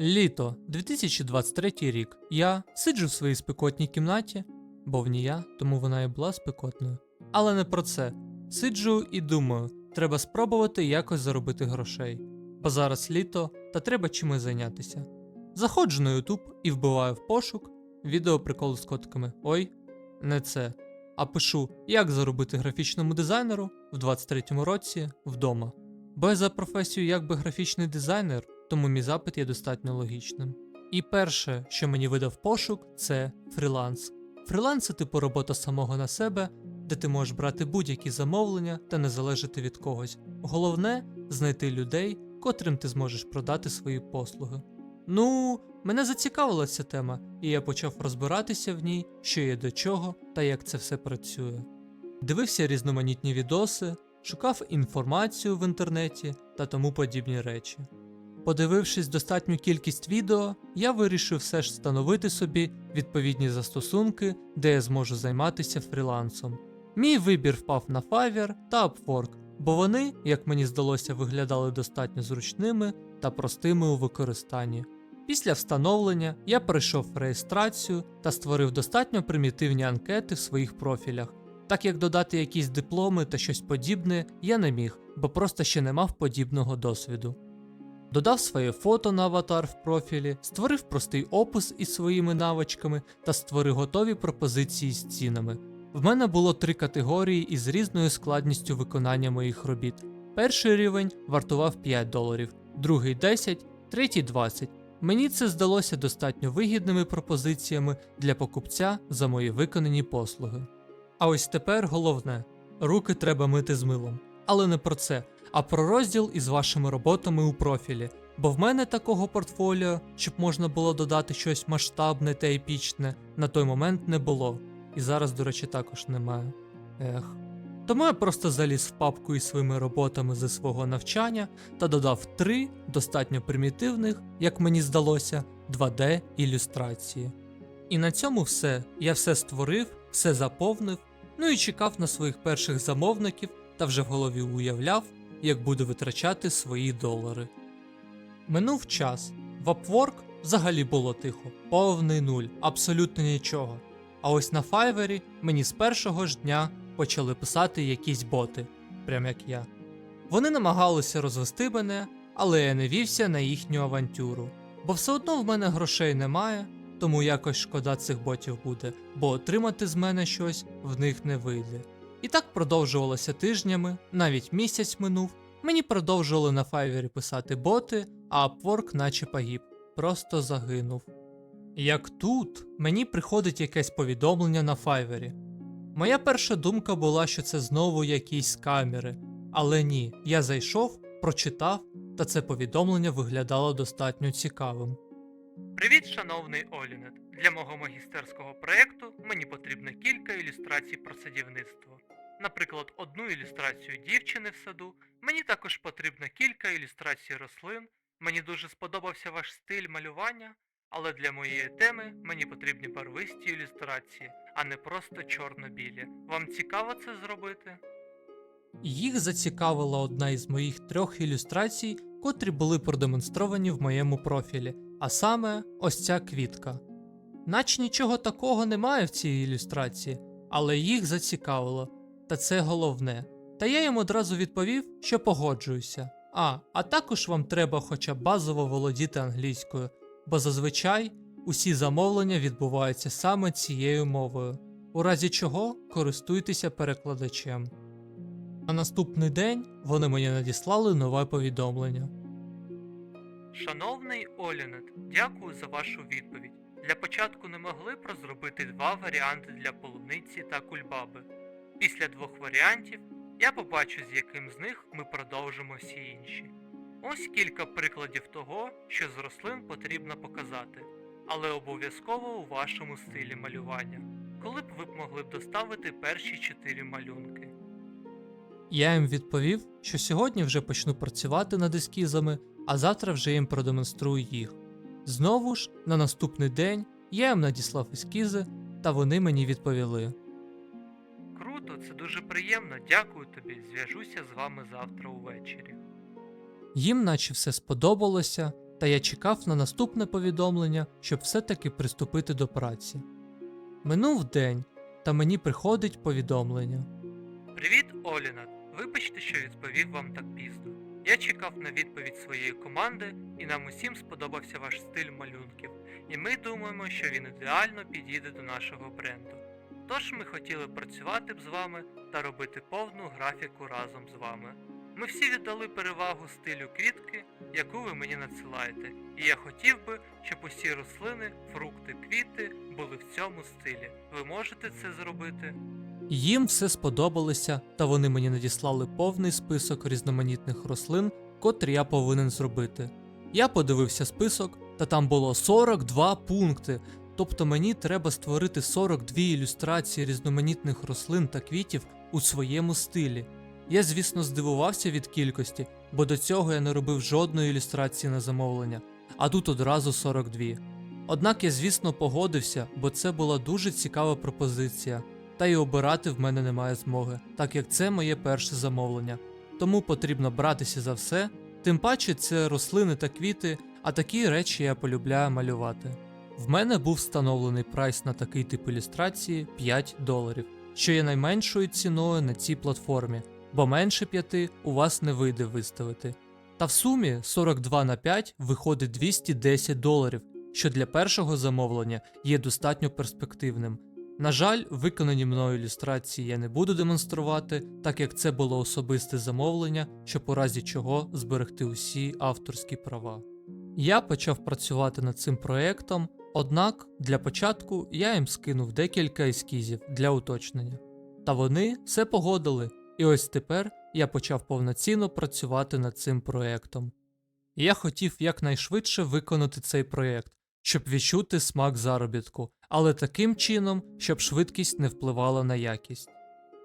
Літо 2023 рік. Я сиджу в своїй спекотній кімнаті, бо в ній я, тому вона і була спекотною. Але не про це. Сиджу і думаю, треба спробувати якось заробити грошей. Бо зараз літо та треба чимось зайнятися. Заходжу на YouTube і вбиваю в пошук відео приколи з котиками. Ой, не це. А пишу, як заробити графічному дизайнеру в 23-му році вдома. Бо я за професію якби графічний дизайнер, тому мій запит є достатньо логічним. І перше, що мені видав пошук, це фріланс. Фріланс це типу робота самого на себе, де ти можеш брати будь-які замовлення та не залежати від когось. Головне знайти людей, котрим ти зможеш продати свої послуги. Ну, мене зацікавила ця тема, і я почав розбиратися в ній, що є до чого та як це все працює. Дивився різноманітні відоси, шукав інформацію в інтернеті та тому подібні речі. Подивившись достатню кількість відео, я вирішив все ж встановити собі відповідні застосунки, де я зможу займатися фрілансом. Мій вибір впав на Fiverr та Upwork, бо вони, як мені здалося, виглядали достатньо зручними та простими у використанні. Після встановлення я пройшов реєстрацію та створив достатньо примітивні анкети в своїх профілях, так як додати якісь дипломи та щось подібне я не міг, бо просто ще не мав подібного досвіду. Додав своє фото на аватар в профілі, створив простий опис із своїми навичками та створив готові пропозиції з цінами. В мене було три категорії із різною складністю виконання моїх робіт. Перший рівень вартував 5 доларів, другий 10, третій 20. Мені це здалося достатньо вигідними пропозиціями для покупця за мої виконані послуги. А ось тепер головне: руки треба мити з милом. Але не про це, а про розділ із вашими роботами у профілі. Бо в мене такого портфоліо, щоб можна було додати щось масштабне та епічне, на той момент не було. І зараз, до речі, також немає. Ех. Тому я просто заліз в папку із своїми роботами зі свого навчання та додав три достатньо примітивних, як мені здалося, 2D ілюстрації. І на цьому все. Я все створив, все заповнив, ну і чекав на своїх перших замовників та вже в голові уявляв, як буду витрачати свої долари. Минув час. В Upwork взагалі було тихо, повний нуль, абсолютно нічого. А ось на Fiverr мені з першого ж дня почали писати якісь боти, прям як я. Вони намагалися розвести мене, але я не вівся на їхню авантюру, бо все одно в мене грошей немає, тому якось шкода цих ботів буде, бо отримати з мене щось в них не вийде. І так продовжувалося тижнями, навіть місяць минув. Мені продовжували на Fiverr писати боти, а Upwork наче погиб, просто загинув. Як тут мені приходить якесь повідомлення на Fiverr. Моя перша думка була, що це знову якісь скамери, але ні, я зайшов, прочитав, та це повідомлення виглядало достатньо цікавим. Привіт, шановний Олінет. Для мого магістерського проєкту мені потрібно кілька ілюстрацій про садівництво. Наприклад, одну ілюстрацію дівчини в саду. Мені також потрібно кілька ілюстрацій рослин. Мені дуже сподобався ваш стиль малювання, але для моєї теми мені потрібні барвисті ілюстрації, а не просто чорно-білі. Вам цікаво це зробити? Їх зацікавила одна із моїх трьох ілюстрацій, котрі були продемонстровані в моєму профілі, а саме ось ця квітка. Наче нічого такого немає в цій ілюстрації, але їх зацікавило, та це головне. Та я їм одразу відповів, що погоджуюся. А, а також вам треба хоча б базово володіти англійською, бо зазвичай усі замовлення відбуваються саме цією мовою, у разі чого користуйтеся перекладачем. На наступний день вони мені надіслали нове повідомлення. Шановний Олінет, дякую за вашу відповідь. Для початку не могли б розробити два варіанти для полуниці та кульбаби. Після двох варіантів я побачу, з яким з них ми продовжимо всі інші. Ось кілька прикладів того, що з рослин потрібно показати, але обов'язково у вашому стилі малювання. Коли б ви б могли б доставити перші чотири малюнки? Я їм відповів, що сьогодні вже почну працювати над ескізами, а завтра вже їм продемонструю їх. Знову ж, на наступний день я їм надіслав ескізи, та вони мені відповіли. Дуже приємно. Дякую тобі. Зв'яжуся з вами завтра увечері. Їм наче все сподобалося, та я чекав на наступне повідомлення, щоб все-таки приступити до праці. Минув день, та мені приходить повідомлення. Привіт, Олінат. Вибачте, що відповів вам так пізно. Я чекав на відповідь своєї команди, і нам усім сподобався ваш стиль малюнків, і ми думаємо, що він ідеально підійде до нашого бренду. Тож ми хотіли працювати б з вами та робити повну графіку разом з вами. Ми всі віддали перевагу стилю квітки, яку ви мені надсилаєте, і я хотів би, щоб усі рослини, фрукти, квіти були в цьому стилі. Ви можете це зробити? Їм все сподобалося, та вони мені надіслали повний список різноманітних рослин, котрі я повинен зробити. Я подивився список, та там було 42 пункти. Тобто мені треба створити 42 ілюстрації різноманітних рослин та квітів у своєму стилі. Я, звісно, здивувався від кількості, бо до цього я не робив жодної ілюстрації на замовлення, а тут одразу 42. Однак я, звісно, погодився, бо це була дуже цікава пропозиція, та й обирати в мене немає змоги, так як це моє перше замовлення. Тому потрібно братися за все, тим паче це рослини та квіти, а такі речі я полюбляю малювати. В мене був встановлений прайс на такий тип ілюстрації 5 доларів, що є найменшою ціною на цій платформі, бо менше 5 у вас не вийде виставити. Та в сумі 42 на 5 виходить 210 доларів, що для першого замовлення є достатньо перспективним. На жаль, виконані мною ілюстрації я не буду демонструвати, так як це було особисте замовлення, щоб у разі чого зберегти усі авторські права. Я почав працювати над цим проєктом, однак для початку я їм скинув декілька ескізів для уточнення. Та вони все погодили, і ось тепер я почав повноцінно працювати над цим проєктом. Я хотів якнайшвидше виконати цей проєкт, щоб відчути смак заробітку, але таким чином, щоб швидкість не впливала на якість.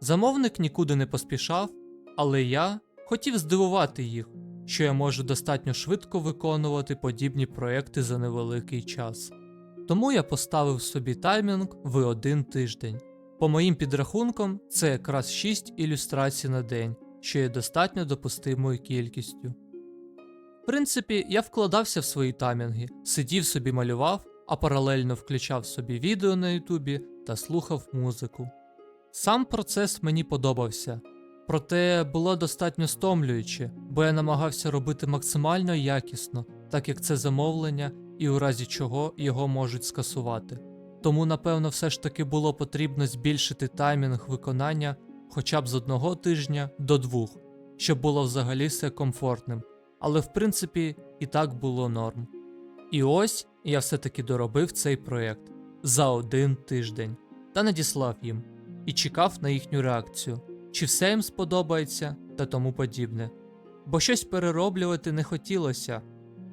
Замовник нікуди не поспішав, але я хотів здивувати їх, що я можу достатньо швидко виконувати подібні проекти за невеликий час. Тому я поставив собі таймінг в один тиждень. По моїм підрахункам, це якраз 6 ілюстрацій на день, що є достатньо допустимою кількістю. В принципі, я вкладався в свої таймінги, сидів собі малював, а паралельно включав собі відео на Ютубі та слухав музику. Сам процес мені подобався, проте було достатньо стомлююче, бо я намагався робити максимально якісно, так як це замовлення і у разі чого його можуть скасувати. Тому, напевно, все ж таки було потрібно збільшити таймінг виконання хоча б з одного тижня до двох, щоб було взагалі все комфортним. Але в принципі і так було норм. І ось я все-таки доробив цей проєкт за один тиждень та надіслав їм і чекав на їхню реакцію, чи все їм сподобається та тому подібне. Бо щось перероблювати не хотілося,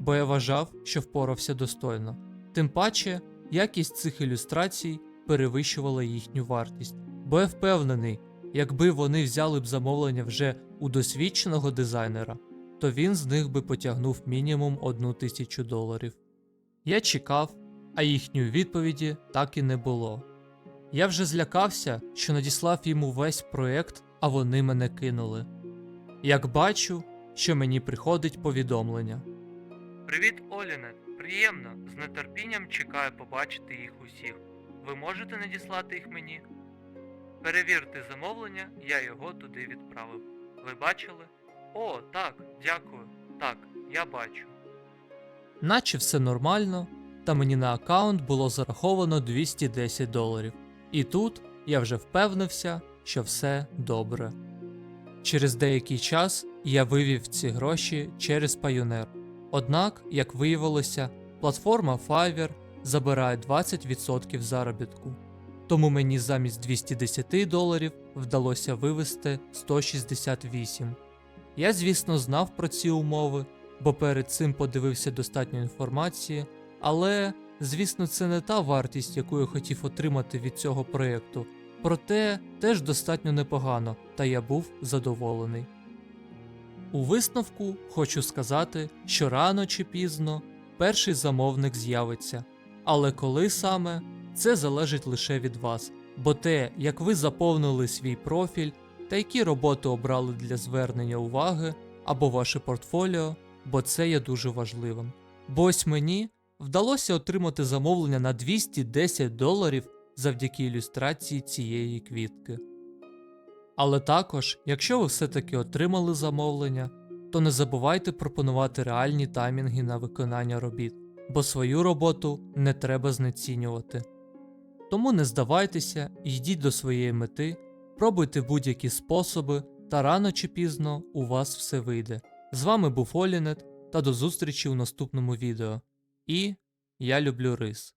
бо я вважав, що впорався достойно. Тим паче, якість цих ілюстрацій перевищувала їхню вартість, бо я впевнений, якби вони взяли б замовлення вже у досвідченого дизайнера, то він з них би потягнув мінімум одну тисячу доларів. Я чекав, а їхньої відповіді так і не було. Я вже злякався, що надіслав їм увесь проєкт, а вони мене кинули. Як бачу, що мені приходить повідомлення. Привіт, Олінет. Приємно. З нетерпінням чекаю побачити їх усіх. Ви можете надіслати їх мені? Перевірте замовлення, я його туди відправив. Ви бачили? О, так, дякую. Так, я бачу. Наче все нормально, та мені на аккаунт було зараховано 210 доларів. І тут я вже впевнився, що все добре. Через деякий час я вивів ці гроші через Payoneer. Однак, як виявилося, платформа Fiverr забирає 20% заробітку. Тому мені замість 210 доларів вдалося вивести 168. Я, звісно, знав про ці умови, бо перед цим подивився достатньо інформації, але, звісно, це не та вартість, яку я хотів отримати від цього проєкту. Проте теж достатньо непогано, та я був задоволений. У висновку хочу сказати, що рано чи пізно перший замовник з'явиться, але коли саме це залежить лише від вас, бо те, як ви заповнили свій профіль та які роботи обрали для звернення уваги або ваше портфоліо, бо це є дуже важливим. Бо ось мені вдалося отримати замовлення на 210 доларів завдяки ілюстрації цієї квітки. Але також, якщо ви все-таки отримали замовлення, то не забувайте пропонувати реальні таймінги на виконання робіт, бо свою роботу не треба знецінювати. Тому не здавайтеся, йдіть до своєї мети, пробуйте будь-які способи, та рано чи пізно у вас все вийде. З вами був Олінет, та до зустрічі у наступному відео. І я люблю рис.